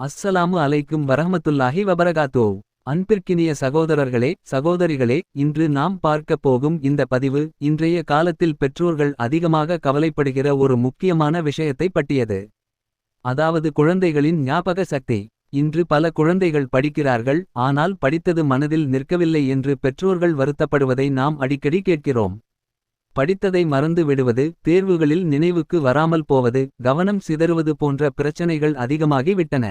அஸ்ஸலாமு அலைக்கும் வரஹமத்துல்லாஹி வபரகாத்தோ. அன்பிற்கினிய சகோதரர்களே சகோதரிகளே இன்று நாம் பார்க்கப் போகும் இந்த பதிவு இன்றைய காலத்தில் பெற்றோர்கள் அதிகமாக கவலைப்படுகிற ஒரு முக்கியமான விஷயத்தை பட்டியது அதாவது குழந்தைகளின் ஞாபக சக்தி. இன்று பல குழந்தைகள் படிக்கிறார்கள் ஆனால் படித்தது மனதில் நிற்கவில்லை என்று பெற்றோர்கள் வருத்தப்படுவதை நாம் அடிக்கடி கேட்கிறோம். படித்ததை மறந்து விடுவது தேர்வுகளில் நினைவுக்கு வராமல் போவது கவனம் சிதறுவது போன்ற பிரச்சனைகள் அதிகமாகி விட்டன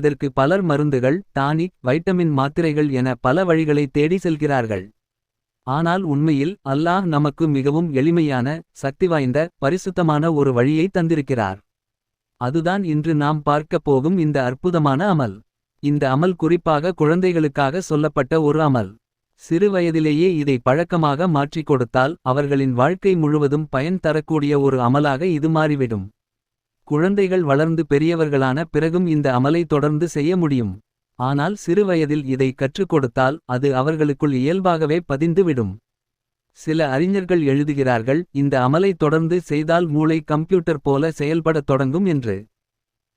இதற்கு பலர் மருந்துகள் டானிக் வைட்டமின் மாத்திரைகள் என பல வழிகளை தேடி செல்கிறார்கள். ஆனால் உண்மையில் அல்லாஹ் நமக்கு மிகவும் எளிமையான சக்திவாய்ந்த பரிசுத்தமான ஒரு வழியை தந்திருக்கிறார். அதுதான் இன்று நாம் பார்க்கப் போகும் இந்த அற்புதமான அமல். இந்த அமல் குறிப்பாக குழந்தைகளுக்காக சொல்லப்பட்ட ஒரு அமல். சிறு வயதிலேயே இதை பழக்கமாக மாற்றிக் கொடுத்தால் அவர்களின் வாழ்க்கை முழுவதும் பயன் தரக்கூடிய ஒரு அமலாக இது மாறிவிடும். குழந்தைகள் வளர்ந்து பெரியவர்களான பிறகும் இந்த அமலை தொடர்ந்து செய்ய முடியும். ஆனால் சிறுவயதில் இதை கற்றுக் கொடுத்தால் அது அவர்களுக்குள் இயல்பாகவே பதிந்துவிடும் சில அறிஞர்கள் எழுதுகிறார்கள் இந்த அமலை தொடர்ந்து செய்தால் மூளை கம்ப்யூட்டர் போல செயல்படத் தொடங்கும் என்று.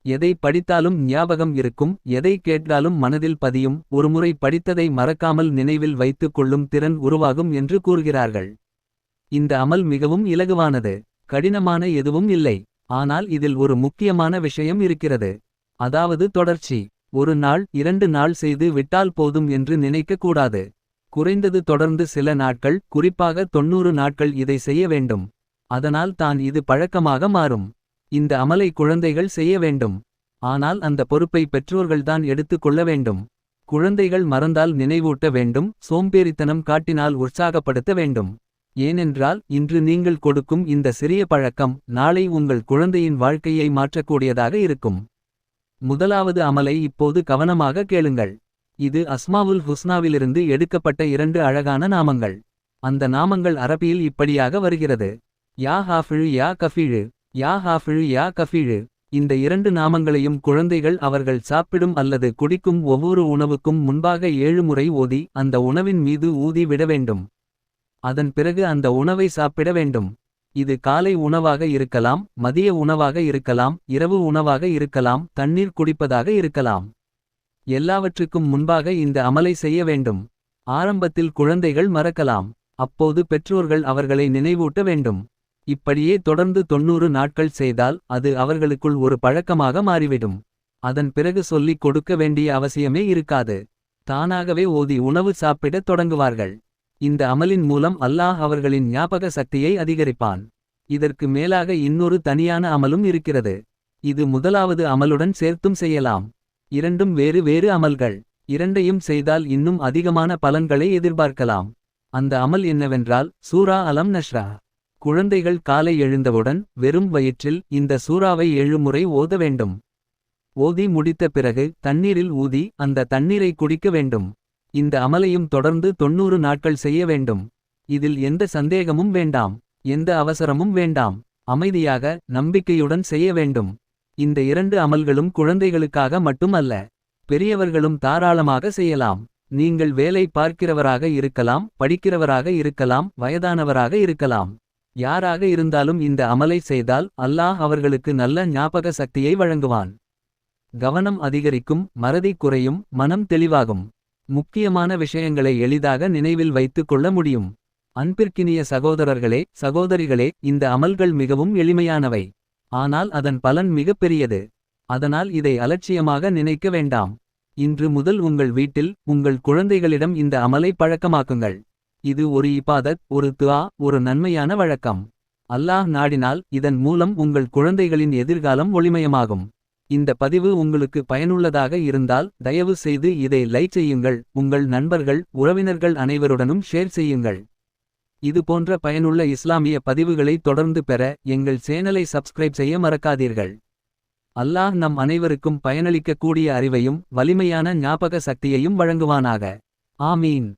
எதை படித்தாலும் ஞாபகம் இருக்கும் எதை கேட்டாலும் மனதில் பதியும் ஒருமுறை படித்ததை மறக்காமல் நினைவில் வைத்துக் கொள்ளும் திறன் உருவாகும் என்று கூறுகிறார்கள். இந்த அமல் மிகவும் இலகுவானது கடினமான எதுவும் இல்லை. ஆனால் இதில் ஒரு முக்கியமான விஷயம் இருக்கிறது. அதாவது தொடர்ச்சி. ஒரு நாள் இரண்டு நாள் செய்து விட்டால் போதும் என்று நினைக்கக்கூடாது. குறைந்தது தொடர்ந்து சில நாட்கள் குறிப்பாக தொன்னூறு நாட்கள் இதை செய்ய வேண்டும். அதனால் தான் இது பழக்கமாக மாறும். இந்த அமலை குழந்தைகள் செய்ய வேண்டும். ஆனால் அந்த பொறுப்பை பெற்றோர்கள்தான் எடுத்துக் கொள்ள வேண்டும். குழந்தைகள் மறந்தால் நினைவூட்ட வேண்டும். சோம்பேறித்தனம் காட்டினால் உற்சாகப்படுத்த வேண்டும். ஏனென்றால் இன்று நீங்கள் கொடுக்கும் இந்த சிறிய பழக்கம் நாளை உங்கள் குழந்தையின் வாழ்க்கையை மாற்றக்கூடியதாக இருக்கும். முதலாவது அமலை இப்போது கவனமாக கேளுங்கள். இது அஸ்மாவுல் ஹுஸ்னாவிலிருந்து எடுக்கப்பட்ட இரண்டு அழகான நாமங்கள். அந்த நாமங்கள் அரபியில் இப்படியாக வருகிறது. யா ஹாஃபிழு யா கஃபீழு யா ஹாஃபிழு யா கஃபீழு. இந்த இரண்டு நாமங்களையும் குழந்தைகள் அவர்கள் சாப்பிடும் அல்லது குடிக்கும் ஒவ்வொரு உணவுக்கும் முன்பாக ஏழு முறை ஓதி அந்த உணவின் மீது ஊதி விட வேண்டும். அதன் பிறகு அந்த உணவை சாப்பிட வேண்டும். இது காலை உணவாக இருக்கலாம் மதிய உணவாக இருக்கலாம் இரவு உணவாக இருக்கலாம் தண்ணீர் குடிப்பதாக இருக்கலாம். எல்லாவற்றுக்கும் முன்பாக இந்த அமலை செய்ய வேண்டும். ஆரம்பத்தில் குழந்தைகள் மறக்கலாம். அப்போது பெற்றோர்கள் அவர்களை நினைவூட்ட வேண்டும். இப்படியே தொடர்ந்து தொன்னூறு நாட்கள் செய்தால் அது அவர்களுக்குள் ஒரு பழக்கமாக மாறிவிடும். அதன் பிறகு சொல்லிக் கொடுக்க வேண்டிய அவசியமே இருக்காது. தானாகவே ஓதி உணவு சாப்பிடத் தொடங்குவார்கள். இந்த அமலின் மூலம் அல்லாஹ் அவர்களின் ஞாபக சக்தியை அதிகரிப்பான். இதற்கு மேலாக இன்னொரு தனியான அமலும் இருக்கிறது. இது முதலாவது அமலுடன் சேர்த்தும் செய்யலாம். இரண்டும் வேறு வேறு அமல்கள். இரண்டையும் செய்தால் இன்னும் அதிகமான பலன்களை எதிர்பார்க்கலாம். அந்த அமல் என்னவென்றால் சூரா அலம் நஷ்ரா. குழந்தைகள் காலை எழுந்தவுடன் வெறும் வயிற்றில் இந்த சூறாவை ஏழு முறை ஓத வேண்டும். ஓதி முடித்த பிறகு தண்ணீரில் ஊதி அந்த தண்ணீரை குடிக்க வேண்டும். இந்த அமலையும் தொடர்ந்து தொன்னூறு நாட்கள் செய்ய வேண்டும். இதில் எந்த சந்தேகமும் வேண்டாம். எந்த அவசரமும் வேண்டாம். அமைதியாக நம்பிக்கையுடன் செய்ய வேண்டும். இந்த இரண்டு அமல்களும் குழந்தைகளுக்காக மட்டும் அல்ல பெரியவர்களும் தாராளமாக செய்யலாம். நீங்கள் வேலை பார்க்கிறவராக இருக்கலாம் படிக்கிறவராக இருக்கலாம் வயதானவராக இருக்கலாம். யாராக இருந்தாலும் இந்த அமலை செய்தால் அல்லாஹ் அவர்களுக்கு நல்ல ஞாபக சக்தியை வழங்குவான். கவனம் அதிகரிக்கும் மறதி குறையும் மனம் தெளிவாகும். முக்கியமான விஷயங்களை எளிதாக நினைவில் வைத்துக் கொள்ள முடியும். அன்பிற்கினிய சகோதரர்களே சகோதரிகளே இந்த அமல்கள் மிகவும் எளிமையானவை. ஆனால் அதன் பலன் மிகப் பெரியது. அதனால் இதை அலட்சியமாக நினைக்க வேண்டாம். இன்று முதல் உங்கள் வீட்டில் உங்கள் குழந்தைகளிடம் இந்த அமலை பழக்கமாக்குங்கள். இது ஒரு இபாதத் ஒரு துவா ஒரு நன்மையான வழக்கம். அல்லாஹ் நாடினால் இதன் மூலம் உங்கள் குழந்தைகளின் எதிர்காலம் ஒளிமயமாகும். இந்த பதிவு உங்களுக்கு பயனுள்ளதாக இருந்தால் தயவு செய்து இதை லைக் செய்யுங்கள் உங்கள் நண்பர்கள் உறவினர்கள் அனைவருடனும் ஷேர் செய்யுங்கள். இது போன்ற பயனுள்ள இஸ்லாமிய பதிவுகளை தொடர்ந்து பெற எங்கள் சேனலை சப்ஸ்கிரைப் செய்ய மறக்காதீர்கள். அல்லாஹ் நம் அனைவருக்கும் பயனளிக்கக்கூடிய அறிவையும் வலிமையான ஞாபக சக்தியையும் வழங்குவானாக. ஆமீன்.